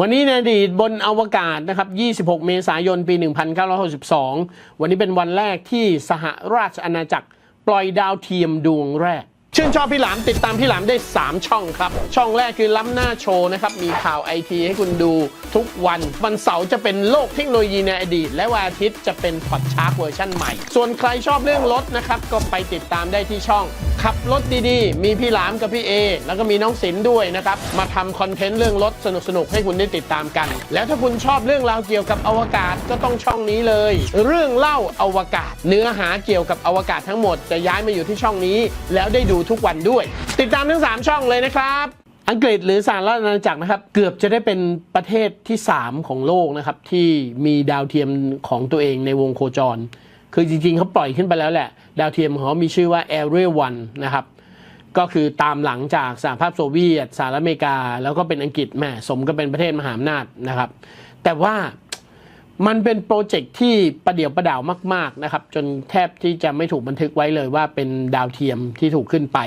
วันนี้ในอดีตบนอวกาศนะครับ 26 เมษายน ปี 1962 วันนี้เป็นวันแรกที่สหราชอาณาจักรปล่อยดาวเทียมดวงแรก ชื่นชอบพี่หลามติดตามพี่หลามได้ 3 ช่องครับ ช่องแรกคือล้ำหน้าโชว์นะครับ มีข่าวไอทีให้คุณดูทุกวัน วันเสาร์จะเป็นโลกเทคโนโลยีในอดีต และวันอาทิตย์จะเป็นพอดชาร์กเวอร์ชันใหม่ ส่วนใครชอบเรื่องรถนะครับก็ไปติดตามได้ที่ช่อง ขับรถดีๆ มีพี่หลามกับพี่เอ แล้วก็มีน้องศิลป์ด้วยนะครับ มาทำคอนเทนต์เรื่องรถสนุกๆ ให้คุณได้ติดตามกัน แล้วถ้าคุณชอบเรื่องราวเกี่ยวกับอวกาศก็ต้องช่องนี้เลย เรื่องเล่าอวกาศ เนื้อหาเกี่ยวกับอวกาศทั้งหมดจะย้ายมาอยู่ที่ช่องนี้ แล้วได้ดูทุกวันด้วย ติดตามทั้ง 3 ช่องเลยนะครับอังกฤษหรือสหรัฐอาณาจักรนะครับ เกือบจะได้เป็นประเทศที่ 3 ของโลกนะครับ ที่มีดาวเทียมของตัวเองในวงโคจร คือจริงๆเขาปล่อยขึ้นไปแล้วแหละ ดาวเทียมของเขามีชื่อว่า Ariel 1นะครับ ก็คือตามหลังจากสหภาพโซเวียตสหรัฐอเมริกา แล้วก็เป็นอังกฤษแหม่สมก็เป็นประเทศมหาอำนาจนะครับ แต่ว่ามันเป็นโปรเจกต์ที่ประเดี่ยวประดาวมาก ๆ นะครับ จนแทบที่จะไม่ถูกบันทึกไว้เลยว่าเป็นดาวเทียมที่ถูกขึ้นไป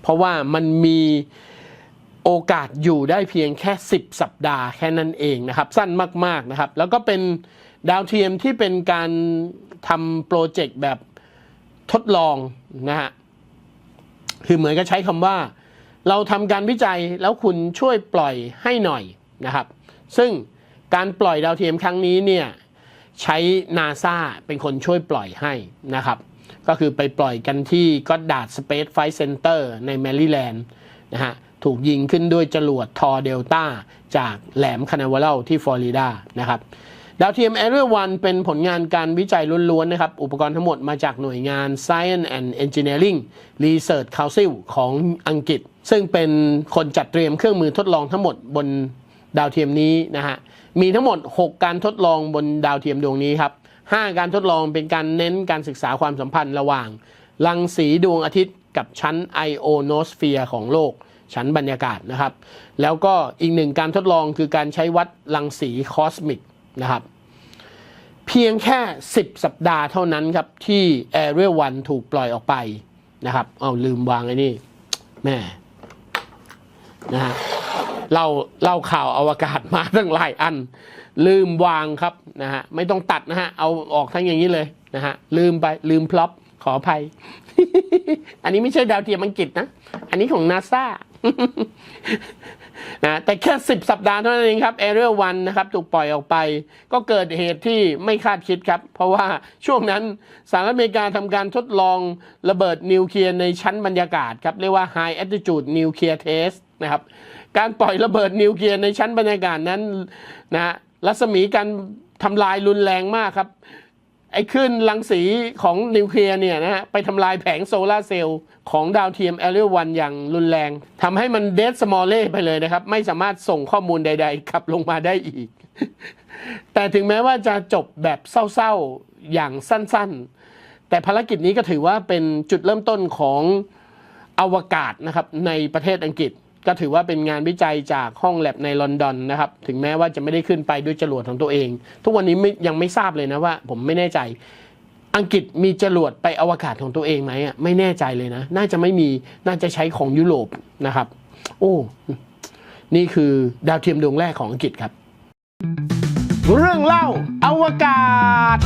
เพราะว่ามันมีโอกาสอยู่ได้เพียงแค่ 10 สัปดาห์แค่นั้นเองนะครับ สั้นมาก ๆ นะครับ แล้วก็เป็นดาวเทียมที่เป็นการทำโปรเจกต์แบบ ทดลองนะฮะคือเหมือนกับใช้คำว่า เราทำการวิจัยแล้วคุณช่วยปล่อยให้หน่อยนะครับ ซึ่งการปล่อยดาวเทียมครั้งนี้เนี่ยใช้นาซาเป็นคนช่วยปล่อยให้นะครับ ก็คือไปปล่อยกันที่ก็ดาดสเปซไฟเซนเตอร์ในแมริแลนด์นะฮะถูกยิงขึ้นด้วยจรวดทอเดลต้าจากแหลมคานาเวลที่ฟลอริดานะครับ ดาวเทียม Ariel 1เป็นผลงานการวิจัยล้วนๆนะครับ อุปกรณ์ทั้งหมดมาจากหน่วยงาน Science and Engineering Research Council ของอังกฤษ ซึ่งเป็นคนจัดเตรียมเครื่องมือทดลองทั้งหมดบนดาวเทียมนี้นะฮะ มีทั้งหมด 6 การทดลองบนดาวเทียมดวงนี้ครับ 5 การทดลองเป็นการเน้นการศึกษาความสัมพันธ์ระหว่างรังสีดวงอาทิตย์กับชั้นไอโอโนสเฟียร์ของโลกชั้นบรรยากาศนะครับ แล้วก็อีกหนึ่งการทดลองคือการใช้วัดรังสีคอสมิก นะครับ เพียงแค่ 10 สัปดาห์เท่านั้นครับ ที่ Ariel 1ถูกปล่อยออกไปนะครับเอาลืมวางไอ้นี่แม่นะฮะเราเล่าข่าวอวกาศมาตั้งหลายอัน ลืมวางครับนะฮะไม่ต้องตัดนะฮะเอาออกทั้งอย่างนี้เลยนะฮะลืมไปลืมพล็อปขออภัย อันนี้ไม่ใช่ดาวเทียมอังกฤษนะ อันนี้ของนาซา นะแต่แค่ 10 สัปดาห์เท่านั้นเองครับ Ariel 1นนะครับถูกปล่อยออกไป ก็เกิดเหตุที่ไม่คาดคิดครับ เพราะว่าช่วงนั้นสหรัฐอเมริกาทำการทดลองระเบิดนิวเคลียร์ในชั้นบรรยากาศครับ เรียกว่า High Altitude Nuclear Test นะครับการปล่อยระเบิดนิวเคลียร์ในชั้นบรรยากาศนั้นนะฮะรัศมีการทำลายรุนแรงมากครับ ไอ้คลื่นรังสีของนิวเคลียร์เนี่ยนะฮะไปทำลายแผงโซลาร์เซลล์ของดาวเทียม Ariel 1อย่างรุนแรงทำให้มันเดดสมอลเล่ไปเลยนะครับ ไม่สามารถส่งข้อมูลใดๆกลับลงมาได้อีก แต่ถึงแม้ว่าจะจบแบบเศร้าๆอย่างสั้นๆ แต่ภารกิจนี้ก็ถือว่าเป็นจุดเริ่มต้นของอวกาศนะครับในประเทศอังกฤษ ก็ถือว่าเป็นงานวิจัยจากห้องแลบในลอนดอนนะครับ ถึงแม้ว่าจะไม่ได้ขึ้นไปด้วยจรวดของตัวเอง ทุกวันนี้ไม่ยังไม่ทราบเลยนะว่า ผมไม่แน่ใจ อังกฤษมีจรวดไปอวกาศของตัวเองไหมอะไม่แน่ใจเลยนะ น่าจะไม่มีน่าจะใช้ของยุโรปนะครับ โอ้นี่คือดาวเทียมดวงแรกของอังกฤษครับ เรื่องเล่าอวกาศ